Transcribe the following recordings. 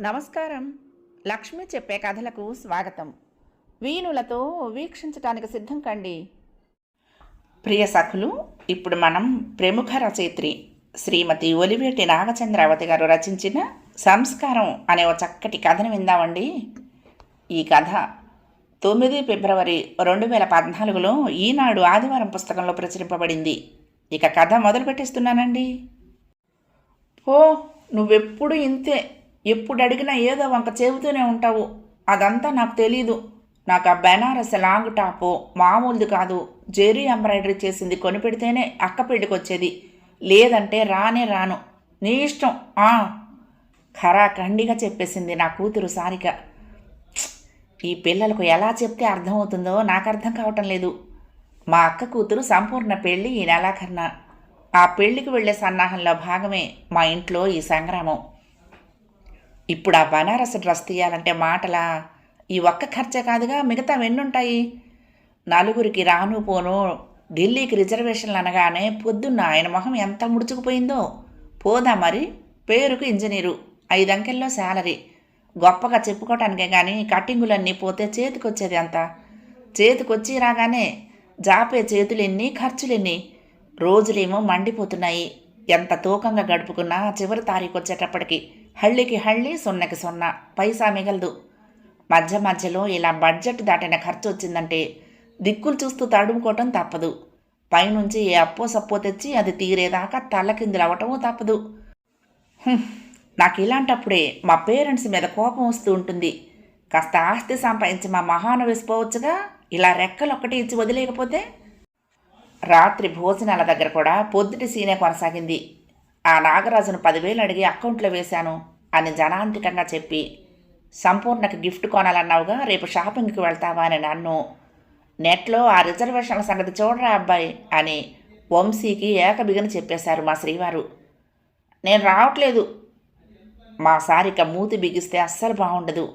నమస్కారం. లక్ష్మి చెప్పే కథలకు స్వాగతం. వీణులతో వీక్షించటానికి సిద్ధం కండి. ప్రియ సఖులు ఇప్పుడు మనం ప్రముఖ రచయిత్రి శ్రీమతి ఒలివేటి నాగచంద్రావతి గారు రచించిన సంస్కారం అనే ఒక చక్కటి కథను విందామండి. ఈ కథ తొమ్మిది ఫిబ్రవరి రెండు వేల పద్నాలుగులో ఈనాడు ఆదివారం పుస్తకంలో ప్రచురింపబడింది. ఇక కథ మొదలు పెట్టేస్తున్నానండి పో నువ్వెప్పుడు ఇంతే ఎప్పుడు అడిగినా ఏదో వంక చెబుతూనే ఉంటావు. అదంతా నాకు తెలీదు. నాకు ఆ బెనారస్ లాంగ్ టాపు మామూలుది కాదు. జెరీ ఎంబ్రాయిడరీ చేసింది కొనిపెడితేనే అక్క పెళ్ళికి వచ్చేది లేదంటే రానే రాను. నీ ఇష్టం. ఆ! ఖరాఖండిగా చెప్పేసింది నా కూతురు సారిక. ఈ పిల్లలకు ఎలా చెప్తే అర్థమవుతుందో నాకు అర్థం కావటం లేదు. మా అక్క కూతురు సంపూర్ణ పెళ్ళి ఈ నెలాఖరున. ఆ పెళ్ళికి వెళ్ళే సన్నాహంలో భాగమే మా ఇంట్లో ఈ సంగ్రామం. ఇప్పుడు ఆ బనారస్ డ్రెస్ తీయాలంటే మాటలా? ఈ ఒక్క ఖర్చే కాదుగా మిగతా ఎన్నుంటాయి? నలుగురికి రాను పోను ఢిల్లీకి రిజర్వేషన్లు అనగానే పొద్దున్న ఆయన మొహం ఎంత ముడుచుకుపోయిందో. పోదా మరి? పేరుకు ఇంజనీరు ఐదు అంకెల్లో శాలరీ. గొప్పగా చెప్పుకోవటానికే కానీ కటింగులన్నీ పోతే చేతికొచ్చేది అంత చేతికొచ్చి రాగానే జాపే చేతులెన్ని ఖర్చులెన్ని? రోజులేమో మండిపోతున్నాయి. ఎంత తూకంగా గడుపుకున్నా చివరి తారీఖు వచ్చేటప్పటికి హళ్ళికి హళ్ళి సున్నకి సున్నా పైసా మిగలదు. మధ్య మధ్యలో ఇలా బడ్జెట్ దాటిన ఖర్చు వచ్చిందంటే దిక్కులు చూస్తూ తడుముకోవటం తప్పదు. పైనుంచి ఏ అప్పో సప్పో తెచ్చి అది తీరేదాకా తల్లకిందులు అవటమూ తప్పదు. నాకు ఇలాంటప్పుడే మా పేరెంట్స్ మీద కోపం వస్తూ ఉంటుంది. కాస్త ఆస్తి సంపాదించి మా మహాను వేసిపోవచ్చుగా ఇలా రెక్కలు ఒక్కటి ఇచ్చి వదిలేకపోతే రాత్రి భోజనాల దగ్గర కూడా పొద్దుటి సీనే కొనసాగింది. ఆ నాగరాజును పదివేలు అడిగి అకౌంట్లో వేశాను అని జనాంతికంగా చెప్పి సంపూర్ణకి గిఫ్ట్ కొనాలన్నావుగా రేపు షాపింగ్కి వెళ్తావా అని నన్ను. నెట్లో ఆ రిజర్వేషన్ల సంగతి చూడరా అబ్బాయి అని వంశీకి ఏకబిగని చెప్పేశారు మా శ్రీవారు. నేను రావట్లేదు. మా సారిక మూతి బిగిస్తే అస్సలు బాగుండదు.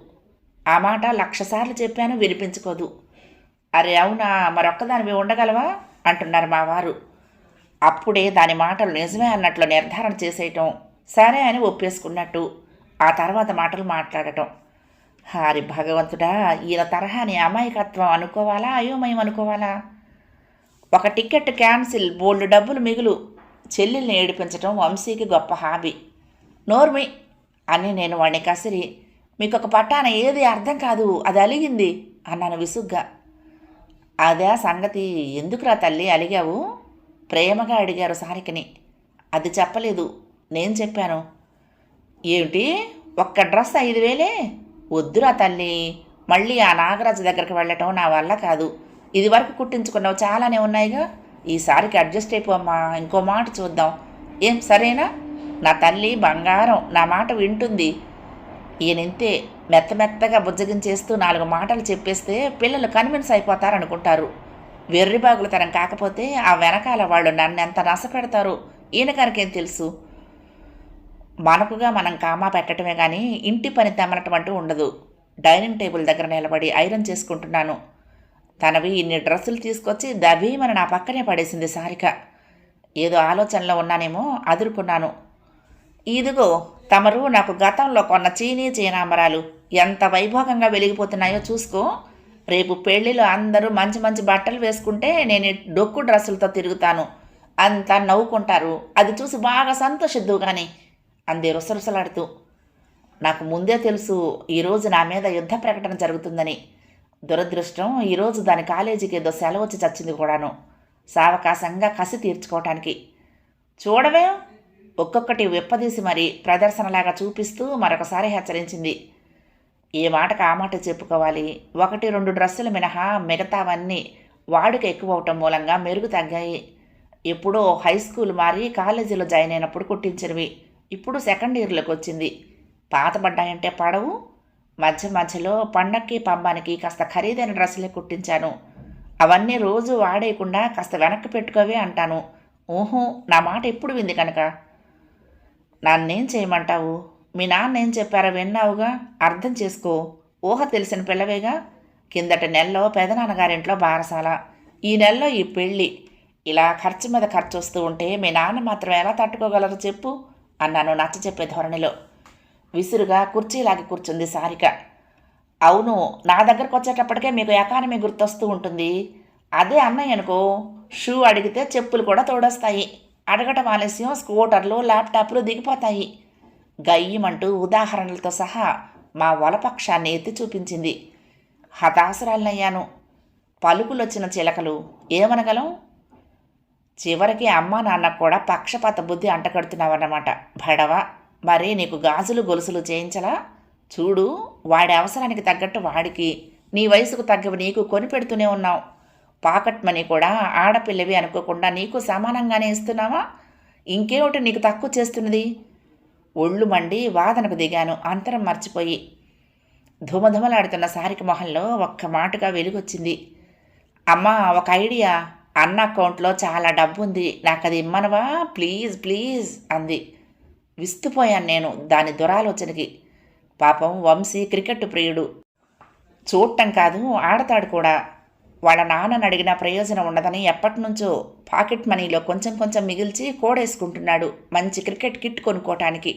ఆ మాట లక్షసార్లు చెప్పాను వినిపించుకోదు. అరే అవునా మరొక్కదానివి ఉండగలవా? అంటున్నారు మా వారు అప్పుడే దాని మాటలు నిజమే అన్నట్లు నిర్ధారణ చేసేయటం సరే అని ఒప్పేసుకున్నట్టు ఆ తర్వాత మాటలు మాట్లాడటం. హారి భగవంతుడా ఈయన తరహాని అమాయకత్వం అనుకోవాలా అయోమయం అనుకోవాలా? ఒక టికెట్ క్యాన్సిల్ బోల్డ్ డబ్బులు మిగులు చెల్లెల్ని ఏడిపించటం వంశీకి గొప్ప హాబీ. నోర్మి! అని నేను వాడిని కసిరి. మీకు ఒక పట్టాన ఏది అర్థం కాదు అది అలిగింది అన్నాను విసుగ్గా. అదే సంగతి. ఎందుకురా తల్లి అలిగావు? ప్రేమగా అడిగారు సారికని. అది చెప్పలేదు. నేను చెప్పాను. ఏమిటి? ఒక్క డ్రెస్ ఐదు వేలే? వద్దురా తల్లి. మళ్ళీ ఆ నాగరాజు దగ్గరికి వెళ్ళటం నా వల్ల కాదు. ఇది వరకు కుట్టించుకున్నవి చాలానే ఉన్నాయిగా. ఈసారికి అడ్జస్ట్ అయిపోమ్మా ఇంకో మాట చూద్దాం. ఏం సరేనా? నా తల్లి బంగారం. నా మాట వింటుంది. ఈయనింతే మెత్త మెత్తగా బుజ్జగించేస్తూ నాలుగు మాటలు చెప్పేస్తే పిల్లలు కన్విన్స్ అయిపోతారనుకుంటారు. వెర్రిబాగులతనం కాకపోతే ఆ వెనకాల వాళ్ళు నన్ను ఎంత నసపెడతారు ఈయన గారికేం తెలుసు? మనకుగా మనం కామా పెట్టడమే కానీ ఇంటి పని తెమ్మనటం అంటూ ఉండదు. డైనింగ్ టేబుల్ దగ్గర నిలబడి ఐరన్ చేసుకుంటున్నాను. తనవి ఇన్ని డ్రెస్సులు తీసుకొచ్చి దభీమని నా పక్కనే పడేసింది సారిక. ఏదో ఆలోచనలో ఉన్నానేమో అదురుకున్నాను. ఇదిగో తమరు నాకు గతంలో కొన్న చీనీ చీనామరాలు ఎంత వైభోగంగా వెలిగిపోతున్నాయో చూసుకో. రేపు పెళ్ళిలో అందరూ మంచి మంచి బట్టలు వేసుకుంటే నేను డొక్కు డ్రెస్సులతో తిరుగుతాను. అంతా నవ్వుకుంటారు. అది చూసి బాగా సంతోషిద్దు కానీ అందే రుసరుసలాడుతూ. నాకు ముందే తెలుసు ఈరోజు నా మీద యుద్ధ ప్రకటన జరుగుతుందని. దురదృష్టం ఈరోజు దాని కాలేజీకి ఏదో సెలవు వచ్చి చచ్చింది కూడాను. సావకాశంగా కసి తీర్చుకోవటానికి. చూడవే ఒక్కొక్కటి విప్పదీసి మరి ప్రదర్శనలాగా చూపిస్తూ మరొకసారి హెచ్చరించింది. ఏ మాటకు ఆ మాట చెప్పుకోవాలి? ఒకటి రెండు డ్రెస్సులు మినహా మిగతావన్నీ వాడుక ఎక్కువ అవటం మూలంగా మెరుగు తగ్గాయి. ఎప్పుడో హై స్కూల్ మారి కాలేజీలో జాయిన్ అయినప్పుడు కుట్టించినవి. ఇప్పుడు సెకండ్ ఇయర్లోకి వచ్చింది. పాతబడ్డాయంటే పడవు. మధ్య మధ్యలో పండక్కి పబ్బానికి కాస్త ఖరీదైన డ్రెస్సులే కుట్టించాను. అవన్నీ రోజు వాడేయకుండా కాస్త వెనక్కి పెట్టుకోవే అంటాను. ఊహూ నా మాట ఎప్పుడు వింది కనుక? నన్నేం చేయమంటావు? మీ నాన్న ఏం చెప్పారో విన్నావుగా? అర్థం చేసుకో. ఊహ తెలిసిన పిల్లవేగా? కిందటి నెలలో పెదనాన్నగారింట్లో బారసాల. ఈ నెలలో ఈ పెళ్ళి. ఇలా ఖర్చు మీద ఖర్చు వస్తూ ఉంటే మీ నాన్న మాత్రం ఎలా తట్టుకోగలరు చెప్పు అన్నాను నచ్చ చెప్పే ధోరణిలో. విసురుగా కుర్చీలాగి కూర్చుంది సారిక. అవును నా దగ్గరకు వచ్చేటప్పటికే మీకు ఎకానమీ గుర్తొస్తూ ఉంటుంది. అదే అన్నయ్య అనుకో షూ అడిగితే చెప్పులు కూడా తోడొస్తాయి. అడగటం ఆలస్యం స్కూటర్లు ల్యాప్టాప్లు దిగిపోతాయి. గయ్యమంటూ ఉదాహరణలతో సహా మా వలపక్షాన్ని ఎత్తి చూపించింది. హతాసురాలనయ్యాను పలుకులొచ్చిన చిలకలు ఏమనగలం? చివరికి అమ్మా నాన్న కూడా పక్షపాత బుద్ధి అంటగడుతున్నావన్నమాట. భడవ మరి నీకు గాజులు గొలుసులు చేయించలా? చూడు వాడి అవసరానికి తగ్గట్టు వాడికి నీ వయసుకు తగ్గవి నీకు కొనిపెడుతూనే ఉన్నావు. పాకెట్ మనీ కూడా ఆడపిల్లవి అనుకోకుండా నీకు సమానంగానే ఇస్తున్నావా? ఇంకేమిటి నీకు తక్కువ చేస్తున్నది? ఒళ్ళు మండి వాదనకు దిగాను అంతరం మర్చిపోయి. ధుమధుమలాడుతున్న సారిక మొహంలో ఒక్క మాటగా వెలుగొచ్చింది. అమ్మా ఒక ఐడియా. అన్న అకౌంట్లో చాలా డబ్బు ఉంది నాకు అది ఇమ్మనవా? ప్లీజ్ ప్లీజ్ అంది. విస్తుపోయాను నేను దాని దురాలోచనకి. పాపం వంశీ క్రికెట్ ప్రియుడు. చూడటం కాదు ఆడతాడు కూడా. వాళ్ళ నాన్నని అడిగిన ప్రయోజనం ఉండదని ఎప్పటినుంచో పాకెట్ మనీలో కొంచెం కొంచెం మిగిల్చి కోడేసుకుంటున్నాడు మంచి క్రికెట్ కిట్ కొనుక్కోటానికి.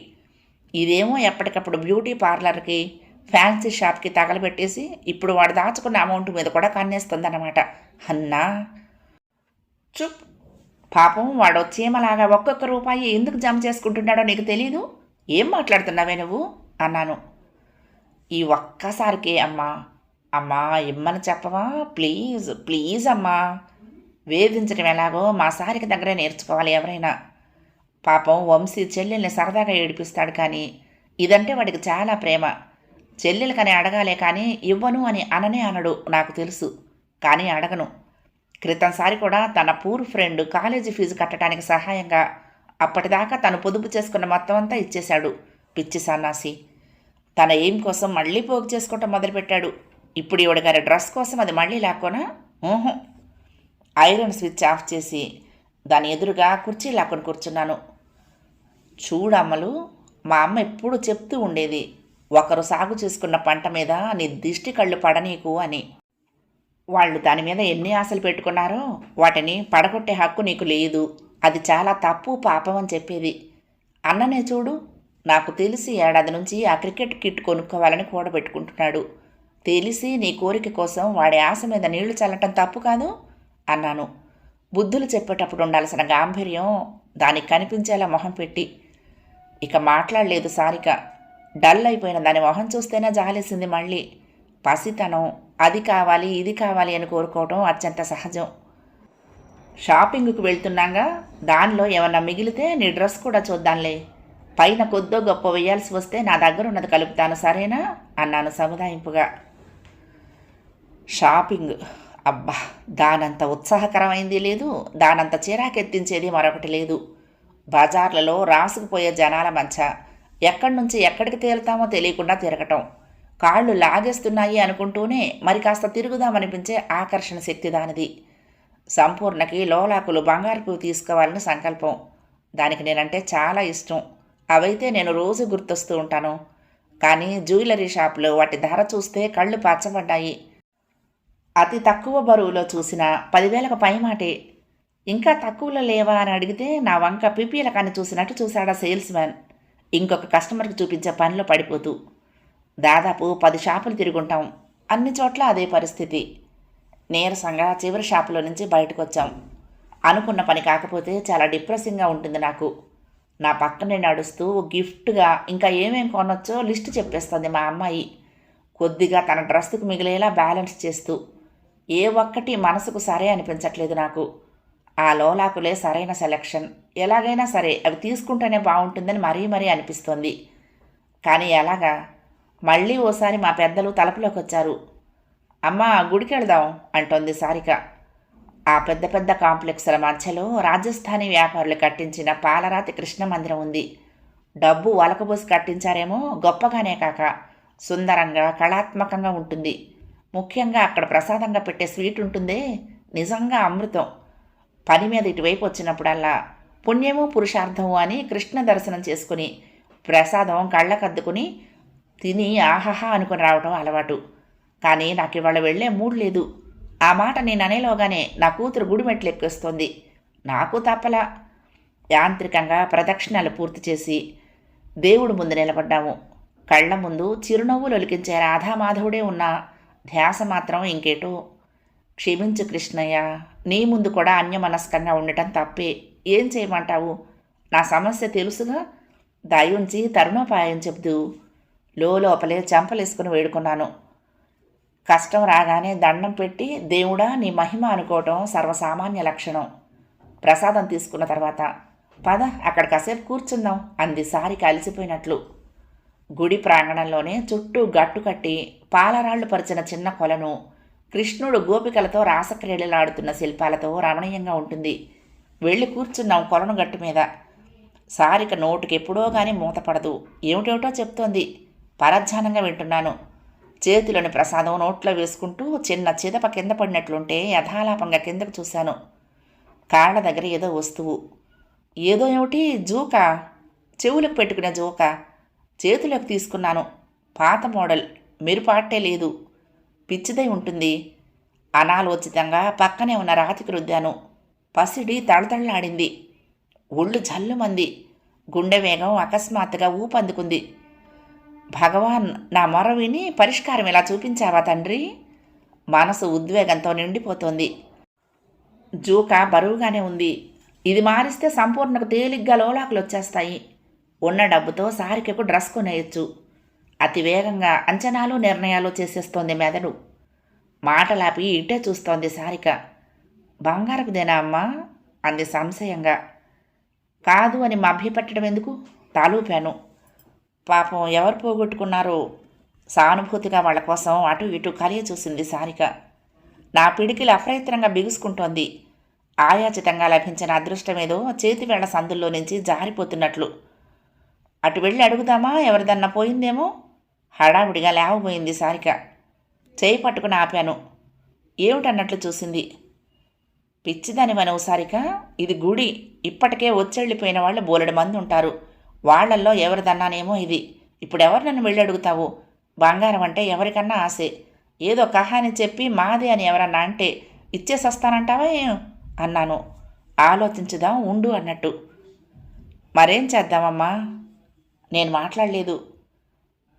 ఇదేమో ఎప్పటికప్పుడు బ్యూటీ పార్లర్కి ఫ్యాన్సీ షాప్కి తగలబెట్టేసి ఇప్పుడు వాడు దాచుకున్న అమౌంట్ మీద కూడా కన్నేస్తుందన్నమాట. అన్నా! చుప్! పాపం వాడు చీమలాగా ఒక్కొక్క రూపాయి ఎందుకు జమ చేసుకుంటున్నాడో నీకు తెలీదు? ఏం మాట్లాడుతున్నావే నువ్వు? అన్నాను. ఈ ఒక్కసారికే అమ్మా! అమ్మా ఇమ్మని చెప్పవా? ప్లీజ్ ప్లీజ్ అమ్మా. వేధించడం ఎలాగో మా సారికి దగ్గరే నేర్చుకోవాలి ఎవరైనా. పాపం వంశీ చెల్లెల్ని సరదాగా ఏడిపిస్తాడు కానీ ఇదంటే వాడికి చాలా ప్రేమ. చెల్లెలకని అడగాలే కానీ ఇవ్వను అని అననే అనడు నాకు తెలుసు. కానీ అడగను. క్రితంసారి కూడా తన పూర్ ఫ్రెండ్ కాలేజీ ఫీజు కట్టడానికి సహాయంగా అప్పటిదాకా తను పొదుపు చేసుకున్న మొత్తం అంతా ఇచ్చేశాడు. పిచ్చి సన్నాసి. తన ఏం కోసం మళ్ళీ పోగు చేసుకోవటం మొదలుపెట్టాడు. ఇప్పుడు ఈవిడ గారి డ్రెస్ కోసం అది మళ్ళీ లాక్కోనా ఐరన్ స్విచ్ ఆఫ్ చేసి దాని ఎదురుగా కుర్చీ లాక్కొని కూర్చున్నాను. చూడమ్మలు మా అమ్మ ఎప్పుడు చెప్తూ ఉండేది ఒకరు సాగు చేసుకున్న పంట మీద నీ దిష్టి కళ్ళు పడనీకు అని. వాళ్ళు దాని మీద ఎన్ని ఆశలు పెట్టుకున్నారో వాటిని పడగొట్టే హక్కు నీకు లేదు. అది చాలా తప్పు పాపం అని చెప్పేది. అన్ననే చూడు నాకు తెలిసి ఏడాది నుంచి ఆ క్రికెట్ కిట్ కొనుక్కోవాలని కూడబెట్టుకుంటున్నాడు. తెలిసి నీ కోరిక కోసం వాడి ఆశ మీద నీళ్ళు చల్లటం తప్పు కాదు అన్నాను. బుద్ధులు చెప్పేటప్పుడు ఉండాల్సిన గాంభీర్యం దానికి కనిపించేలా మొహం పెట్టి. ఇక మాట్లాడలేదు సారిక. డల్ అయిపోయిన దాని మొహం చూస్తేనే జాలేసింది మళ్ళీ. పసితనం అది కావాలి ఇది కావాలి అని కోరుకోవటం అత్యంత సహజం. షాపింగ్కు వెళ్తున్నాగా దానిలో ఏమన్నా మిగిలితే నీ డ్రెస్ కూడా చూద్దాంలే. పైన కొద్దో గొప్ప వేయాల్సి వస్తే నా దగ్గర ఉన్నది కలుపుతాను సరేనా? అన్నాను సముదాయింపుగా. షాపింగ్. అబ్బా దానంత ఉత్సాహకరమైంది లేదు దానంత చిరాకెత్తించేది మరొకటి లేదు. బజార్లలో రాసుకుపోయే జనాల మధ్య ఎక్కడి నుంచి ఎక్కడికి తేలుతామో తెలియకుండా తిరగటం. కాళ్ళు లాగేస్తున్నాయి అనుకుంటూనే మరి కాస్త తిరుగుదామనిపించే ఆకర్షణ శక్తి దానిది. సంపూర్ణకి లోలాకులు బంగారుపు తీసుకోవాలని సంకల్పం. దానికి నేనంటే చాలా ఇష్టం. అవైతే నేను రోజు గుర్తొస్తూ ఉంటాను. కానీ జ్యువెలరీ షాపులో వాటి ధర చూస్తే కళ్ళు పచ్చబడ్డాయి. అతి తక్కువ బరువులో చూసిన పదివేలకు పైమాటే. ఇంకా తక్కువలో లేవా అని అడిగితే నా వంక పీపీల కానీ చూసినట్టు చూశాడా సేల్స్ మ్యాన్ ఇంకొక కస్టమర్కి చూపించే పనిలో పడిపోతూ. దాదాపు పది షాపులు తిరుగుంటాం. అన్ని చోట్ల అదే పరిస్థితి. నీరసంగా చివరి షాపులో నుంచి బయటకు వచ్చాం అనుకున్న పని కాకపోతే చాలా డిప్రెసింగ్గా ఉంటుంది నాకు. నా పక్కనే నడుస్తూ గిఫ్ట్గా ఇంకా ఏమేం కొనొచ్చో లిస్ట్ చెప్పేస్తుంది మా అమ్మాయి. కొద్దిగా తన డ్రెస్సుకు మిగిలేలా బ్యాలెన్స్ చేస్తూ. ఏ ఒక్కటి మనసుకు సరే అనిపించట్లేదు నాకు. ఆ లోలాకులే సరైన సెలక్షన్. ఎలాగైనా సరే అవి తీసుకుంటేనే బాగుంటుందని మరీ మరీ అనిపిస్తోంది. కానీ ఎలాగా? మళ్ళీ ఓసారి మా పెద్దలు తలుపులోకి వచ్చారు అమ్మా గుడికి వెళదాం అంటోంది సారిక. ఆ పెద్ద పెద్ద కాంప్లెక్స్ల మధ్యలో రాజస్థానీ వ్యాపారులు కట్టించిన పాలరాతి కృష్ణ మందిరం ఉంది. డబ్బు వలకబోసి కట్టించారేమో గొప్పగానే కాక. సుందరంగా కళాత్మకంగా ఉంటుంది. ముఖ్యంగా అక్కడ ప్రసాదంగా పెట్టే స్వీట్ ఉంటుందే. నిజంగా అమృతం. పని మీద ఇటువైపు వచ్చినప్పుడల్లా పుణ్యము పురుషార్థము అని కృష్ణ దర్శనం చేసుకుని ప్రసాదం కళ్ళకద్దుకుని తిని ఆహాహా అనుకుని రావడం అలవాటు. కానీ నాకు ఇవాళ వెళ్ళే మూడ్ లేదు. ఆ మాట నేను అనేలోగానే నా కూతురు గుడిమెట్లు ఎక్కేస్తోంది నాకు తప్పలా. యాంత్రికంగా ప్రదక్షిణాలు పూర్తి చేసి దేవుడు ముందు నిలబడ్డాము. కళ్ళ ముందు చిరునవ్వులు ఒలికించే రాధామాధవుడే ఉన్నా ధ్యాస మాత్రం ఇంకేటో క్షమించు కృష్ణయ్య నీ ముందు కూడా అన్యమనస్కంగా ఉండటం తప్పే. ఏం చేయమంటావు? నా సమస్య తెలుసుగా? దయుంచి తరుణోపాయం చెబుతూ లోపలే చెంపలేసుకుని వేడుకున్నాను. కష్టం రాగానే దండం పెట్టి దేవుడా నీ మహిమ అనుకోవటం సర్వసామాన్య లక్షణం. ప్రసాదం తీసుకున్న తర్వాత పద అక్కడ కాసేపు కూర్చుందాం అంది సారి కలిసిపోయినట్లు. గుడి ప్రాంగణంలోనే చుట్టూ గట్టు కట్టి పాలరాళ్ళు పరిచిన చిన్న కొలను కృష్ణుడు గోపికలతో రాసక్రీడలాడుతున్న శిల్పాలతో రమణీయంగా ఉంటుంది. వెళ్ళి కూర్చున్నాం కొలను గట్టు మీద. సారిక నోటుకెప్పుడో కానీ మూతపడదు. ఏమిటేమిటో చెప్తోంది. పరధ్యానంగా వింటున్నాను. చేతిలోని ప్రసాదం నోట్లో వేసుకుంటూ చిన్న చిదప కింద పడినట్లుంటే యథాలాపంగా కిందకు చూశాను. కాళ్ళ దగ్గర ఏదో వస్తువు. ఏదో ఏమిటి? జూక? చెవులకు పెట్టుకునే జోక? చేతిలోకి తీసుకున్నాను. పాత మోడల్ మెరుపాటే లేదు. పిచ్చిదై ఉంటుంది. అనాలోచితంగా పక్కనే ఉన్న రాతికి రుద్దాను. పసిడి తళతళలాడింది. ఒళ్ళు జల్లుమంది. గుండె వేగం అకస్మాత్తుగా ఊపందుకుంది. భగవాన్ నా మొర విని పరిష్కారం ఇలా చూపించావా తండ్రి? మనసు ఉద్వేగంతో నిండిపోతోంది. జూక బరువుగానే ఉంది. ఇది మారిస్తే సంపూర్ణకు తేలిగ్గా లోలాకులు వచ్చేస్తాయి ఉన్న డబ్బుతో సారికకు డ్రెస్ కొనేయచ్చు. అతి వేగంగా అంచనాలు నిర్ణయాలు చేసేస్తోంది మెదడు. మాటలాపి ఇటే చూస్తోంది సారిక. బంగారపుదేనా అమ్మా? అంది సంశయంగా. కాదు అని మభ్యపెట్టడం ఎందుకు? తాలూపాను. పాపం ఎవరు పోగొట్టుకున్నారో? సానుభూతిగా వాళ్ళ కోసం అటు ఇటు కలియ చూసింది సారిక. నా పిడికిలు అప్రయత్నంగా బిగుసుకుంటోంది. ఆయాచితంగా లభించిన అదృష్టమేదో చేతివేళ్ళ సందుల్లో నుంచి జారిపోతున్నట్లు. అటు వెళ్ళి అడుగుదామా? ఎవరిదన్నా పోయిందేమో? హడావుడిగా లేవబోయింది సారిక. చేయి పట్టుకుని ఆపాను. ఏమిటన్నట్లు చూసింది? పిచ్చిదాని మనవు సారిక. ఇది గుడి. ఇప్పటికే వచ్చెళ్ళిపోయిన వాళ్ళు బోలెడు మంది ఉంటారు. వాళ్ళల్లో ఎవరిదన్నానేమో ఇది. ఇప్పుడు ఎవరు నన్ను వెళ్ళి అడుగుతావు? బంగారం అంటే ఎవరికన్నా ఆశే. ఏదో కహాని చెప్పి మాది అని ఎవరన్నా అంటే ఇచ్చేసొస్తానంటావా ఏం? అన్నాను. ఆలోచించుదాం ఉండు అన్నట్టు. మరేం చేద్దామమ్మా? నేను మాట్లాడలేదు.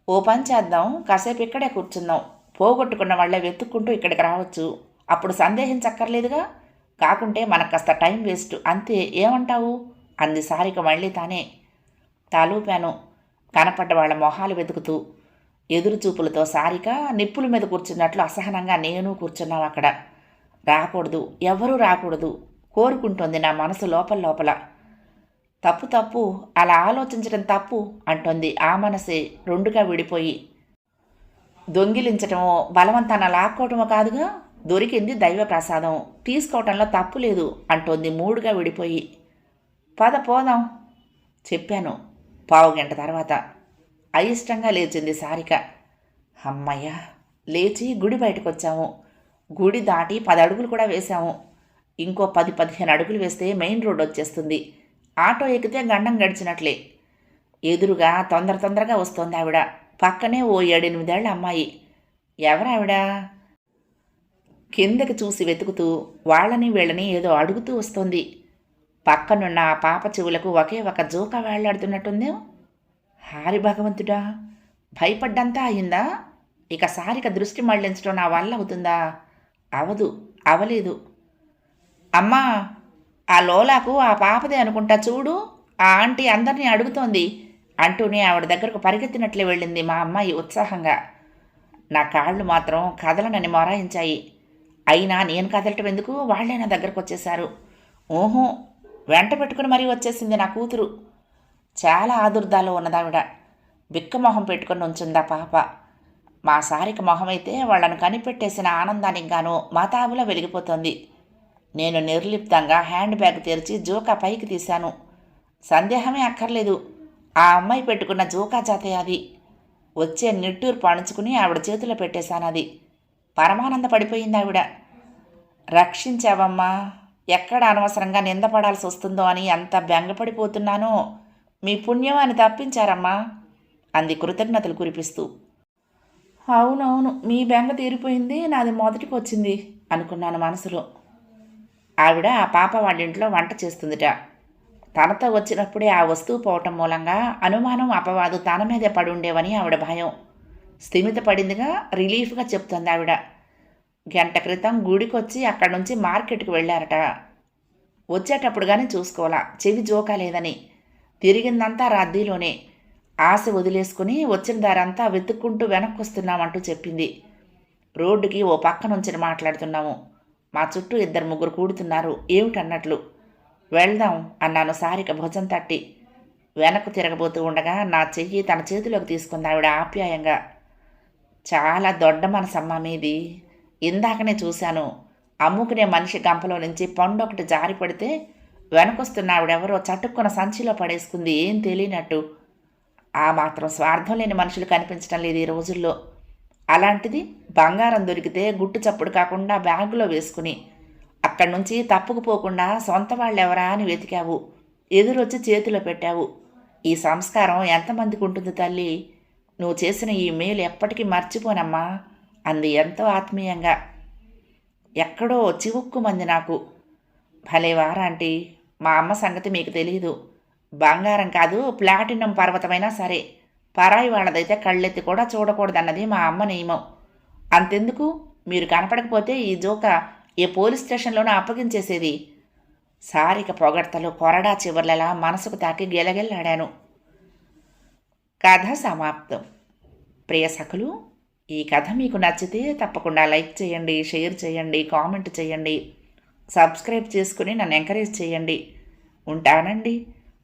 ఓ పని చేద్దాం కాసేపు ఇక్కడే కూర్చుందాం. పోగొట్టుకున్న వాళ్ళే వెతుక్కుంటూ ఇక్కడికి రావచ్చు. అప్పుడు సందేహించక్కర్లేదుగా కాకుంటే మనకు కాస్త టైం వేస్ట్. అంతే ఏమంటావు? అంది సారిక మళ్ళీ తానే. తాలూపాను. కనపడ్డ వాళ్ళ మొహాలు వెతుకుతూ. ఎదురు చూపులతో సారిక నిప్పుల మీద కూర్చున్నట్లు అసహనంగా నేను కూర్చున్నాం అక్కడ. రాకూడదు. ఎవరూ రాకూడదు. కోరుకుంటోంది నా మనసు లోపల లోపల. తప్పు తప్పు అలా ఆలోచించడం తప్పు అంటోంది. ఆ మనసే రెండుగా విడిపోయి దొంగిలించటమో బలవంతాన లాక్కోవటమో కాదుగా దొరికింది దైవ ప్రసాదం తీసుకోవటంలో తప్పు లేదు అంటోంది మూడుగా విడిపోయి. పద పోదాం చెప్పాను పావు గంట తర్వాత. అయిష్టంగా లేచింది సారిక. అమ్మయ్య లేచి గుడి బయటకు వచ్చాము గుడి దాటి పది అడుగులు కూడా వేశాము. ఇంకో పది పదిహేను అడుగులు వేస్తే మెయిన్ రోడ్ వచ్చేస్తుంది. ఆటో ఎక్కితే గండం గడిచినట్లే. ఎదురుగా తొందర తొందరగా వస్తోంది ఆవిడ. పక్కనే ఓ ఏడెనిమిదేళ్ళ అమ్మాయి. ఎవరావిడ? కిందకి చూసి వెతుకుతూ వాళ్ళని వీళ్ళని ఏదో అడుగుతూ వస్తోంది. పక్కనున్న ఆ పాప చెవులకు ఒకే ఒక జోక వేళ్ళాడుతున్నట్టుందేం. హారి భగవంతుడా! భయపడ్డంతా అయిందా? ఇక సారిక దృష్టి మళ్ళించడం నా వల్ల అవుతుందా? అవదు అవలేదు. అమ్మా! ఆ లోలాకు ఆ పాపదే అనుకుంటా చూడు ఆ ఆంటీ అందరినీ అడుగుతోంది. అంటూనే ఆవిడ దగ్గరకు పరిగెత్తినట్లే వెళ్ళింది మా అమ్మాయి ఉత్సాహంగా. నా కాళ్ళు మాత్రం కదలనని మొరాయించాయి. అయినా నేను కదలటం ఎందుకు? వాళ్ళే నా దగ్గరకు వచ్చేశారు. ఓహో వెంట పెట్టుకుని మరీ వచ్చేసింది నా కూతురు. చాలా ఆదుర్దాలో ఉన్నదావిడ. బిక్కమొహం పెట్టుకుని ఉంచుందా పాప. మా సారిక మొహమైతే వాళ్ళను వాళ్ళను కనిపెట్టేసిన ఆనందానికి గాను మాతాబులా వెలిగిపోతోంది. నేను నిర్లిప్తంగా హ్యాండ్ బ్యాగ్ తెరిచి జోకా పైకి తీశాను. సందేహమే అక్కర్లేదు. ఆ అమ్మాయి పెట్టుకున్న జోకా జాతే అది. వచ్చే నిట్టూరు పణుచుకుని ఆవిడ చేతిలో పెట్టేశాను అది. పరమానంద పడిపోయింది ఆవిడ. రక్షించావమ్మా ఎక్కడ అనవసరంగా నిందపడాల్సి వస్తుందో అని అంత బెంగపడిపోతున్నానో. మీ పుణ్యం అని తప్పించారమ్మా అంది కృతజ్ఞతలు కురిపిస్తూ. అవునవును మీ బెంగ తీరిపోయింది నాది మొదటికి వచ్చింది అనుకున్నాను మనసులో. ఆవిడ ఆ పాప వాళ్ళ ఇంట్లో వంట చేస్తుందిట. తనతో వచ్చినప్పుడే ఆ వస్తువు పోవటం మూలంగా అనుమానం అపవాదు తన మీదే పడి ఉండేవని ఆవిడ భయం. స్థిమిత పడిందిగా రిలీఫ్గా చెప్తుంది ఆవిడ. గంట క్రితం గుడికొచ్చి అక్కడి నుంచి మార్కెట్కి వెళ్ళారట. వచ్చేటప్పుడు కానీ చూసుకోవాలా చెవి జోకాలేదని తిరిగిందంతా రద్దీలోనే ఆశ వదిలేసుకుని వచ్చిన దారంతా వెతుక్కుంటూ వెనక్కి వస్తున్నామంటూ చెప్పింది. రోడ్డుకి ఓ పక్క నుంచి మాట్లాడుతున్నాము. మా చుట్టూ ఇద్దరు ముగ్గురు కూడుతున్నారు. ఏమిటన్నట్లు? వెళ్దాం అన్నాను సారిక భుజం తట్టి. వెనక్కు తిరగబోతూ ఉండగా నా చెయ్యి తన చేతిలోకి తీసుకుంది ఆవిడ ఆప్యాయంగా. చాలా దొడ్డ మనసమ్మ మీది. ఇందాకనే చూశాను. అమ్ముకునే మనిషి గంపలో నుంచి పండొకటి జారి పడితే వెనకొస్తున్న ఆవిడెవరో చటుక్కున సంచిలో పడేసుకుంది ఏం తెలియనట్టు. ఆ మాత్రం స్వార్థం లేని మనుషులు కనిపించడం లేదు ఈ రోజుల్లో. అలాంటిది బంగారం దొరికితే గుట్టు చప్పుడు కాకుండా బ్యాగులో వేసుకుని అక్కడి నుంచి తప్పుకుపోకుండా సొంత వాళ్ళెవరా అని వెతికావు. ఎదురొచ్చి చేతిలో పెట్టావు. ఈ సంస్కారం ఎంతమందికి ఉంటుంది తల్లి? నువ్వు చేసిన ఈ మేలు ఎప్పటికీ మర్చిపోనమ్మా అంది ఎంతో ఆత్మీయంగా. ఎక్కడో చివుక్కుమంది నాకు. భలేవారా ఆంటీ మా అమ్మ సంగతి మీకు తెలియదు బంగారం కాదు ప్లాటినం పర్వతమైనా సరే. పరాయి వాళ్ళదైతే కళ్ళెత్తి కూడా చూడకూడదన్నది మా అమ్మ నియమం. అంతెందుకు? మీరు కనపడకపోతే ఈ జోక ఏ పోలీస్ స్టేషన్లోనూ అప్పగించేసేది. సారిక పొగడ్తలు కొరడా చివర్లలా మనసుకు తాకి గెలగెల్లాడాను కథ సమాప్తం. ప్రియ సఖులు ఈ కథ మీకు నచ్చితే తప్పకుండా లైక్ చేయండి షేర్ చేయండి కామెంట్ చేయండి. సబ్స్క్రైబ్ చేసుకుని నన్ను ఎంకరేజ్ చేయండి. ఉంటానండి.